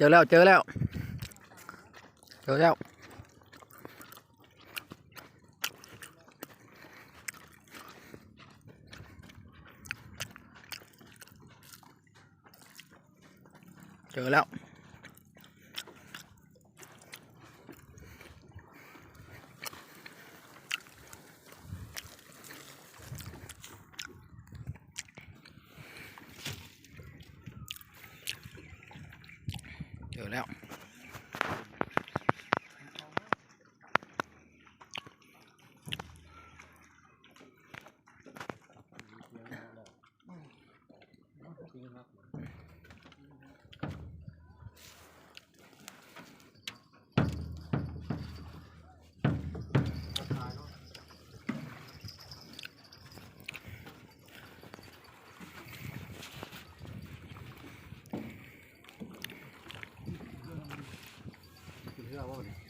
เจอแล้วเจอแล้วเจอแล้วเจอแล้ว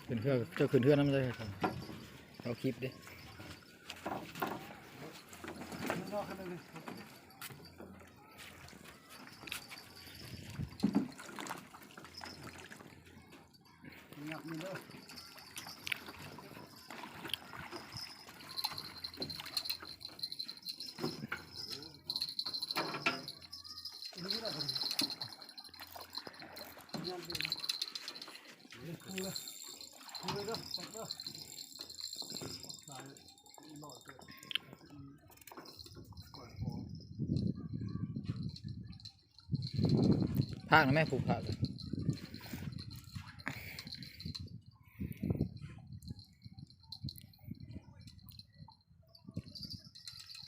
รื่อเจ้าขึ้นเครื่องน้ำเลยเอาคลิปดิ ภาคนะแม่ผูกภาค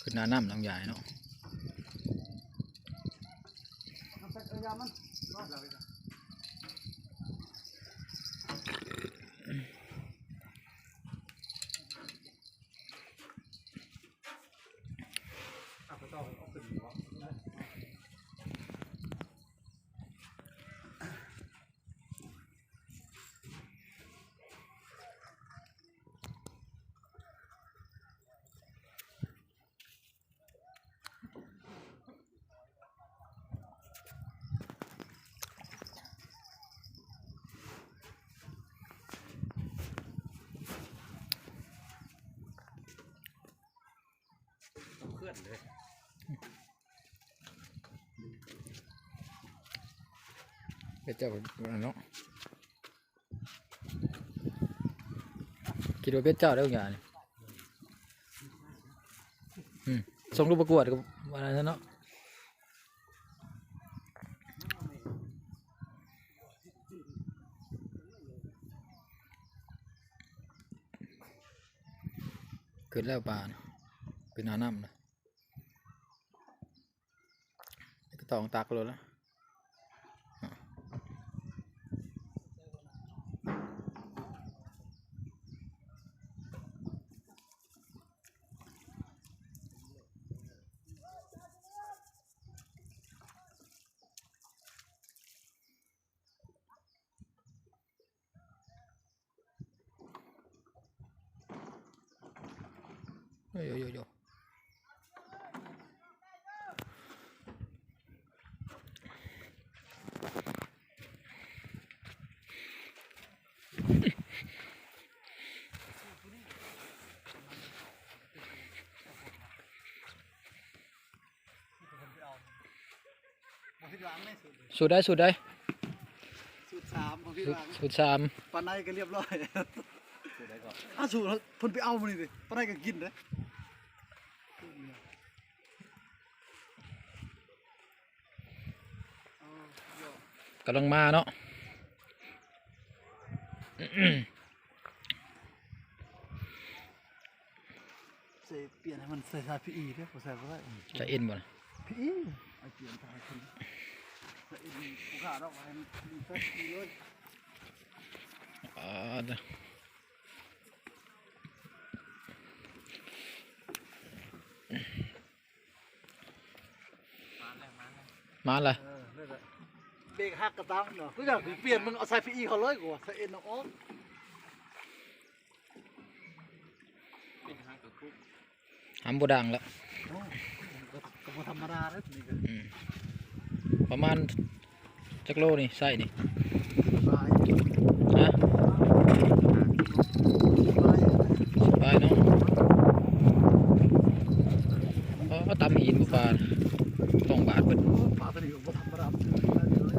ขึ้นหน้าน้ำลำใหญ่เนาะ เบ็ดเจ้าเนาะคิดว่าเบ็ดเจ้าได้ย่างนี่อืมส่งรูปประกวดกับอะไรนั่นเนาะเกิดแล้วปลานเป็นหน้าน้ำนะ ก็ตองตักเลยแล้วโยโยโย โยสูดได้สูดได้สูตรสามของพี่สูดหลังสูดสามปานในก็เรียบร้อยอ้าวสูตรแล้วเพ่นไปเอามานี่ดิปานในก็กินเลยกำลังมาเนาะใส่เปลี่ยนให้มันใส่สายพีอีด้วยผมใส่บ่ได้จะเอ็นบ่นะ พีอีไอเปลี่ยนสายคนใส่เอ็นผู้ขาดอกให้มันมีใส่พีเลยอ่าเด้อมาเลยเออนั่นแหละเบรกหักกระตังเนาะคืออยากเปลี่ยนมึงเอาใส่พีอีเขาเลยกูใส่เอ็นเอาออกหำบดังแล้วโอ้ ก็ก็บ่ธรรมดาเด้อนี่ก็อืมประมาณจักโลนี่ใส่นี่บายฮะบายสบายเนาะอ๋อเอาตำหินบ่ปลาน่ะต้องบาทเบิดปลาตัวนี้ก็บ่ธรรมดาเลย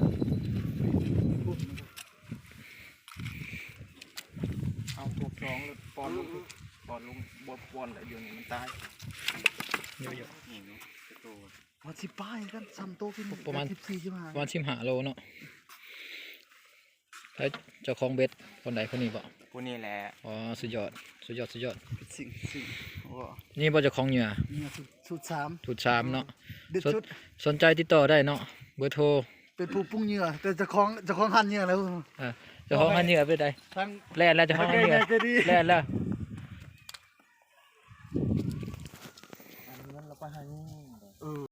เอาพวกสองแล้วปอนลงปอนล งบดปอนแต่เดี๋ยวนี้มันตายเยอะนี่เนาะโตวันสิป้ายกันซ้ำโตขึ้นประมาณสิบสี่ใช่ไหมๆประมาณ15โลเนาะแล้วเจ้าของเบ็ดคนใดคนนี้บ่พวกนี้แหละอ๋อสุดยอดสุดยอดสุดยอดสิ่งสิ่งโอ้นี่บ่เจ้าของเหยื่อเนี่ยสุดสุดสามถูดชามเนาะเด็ดสนชุดสนใจติดต่อได้เนาะเบอร์โทรเป็นผู้ปรุงเหยื่อแต่เจะคล้าของเจะคล้าของหั่นเหยื่อแล้วเจ้าของให้เหยื่อไปได้ทั้งแล่นแล้วเจ้าของให้เหยื่อจะดีแล่นแล้ว อันนั้น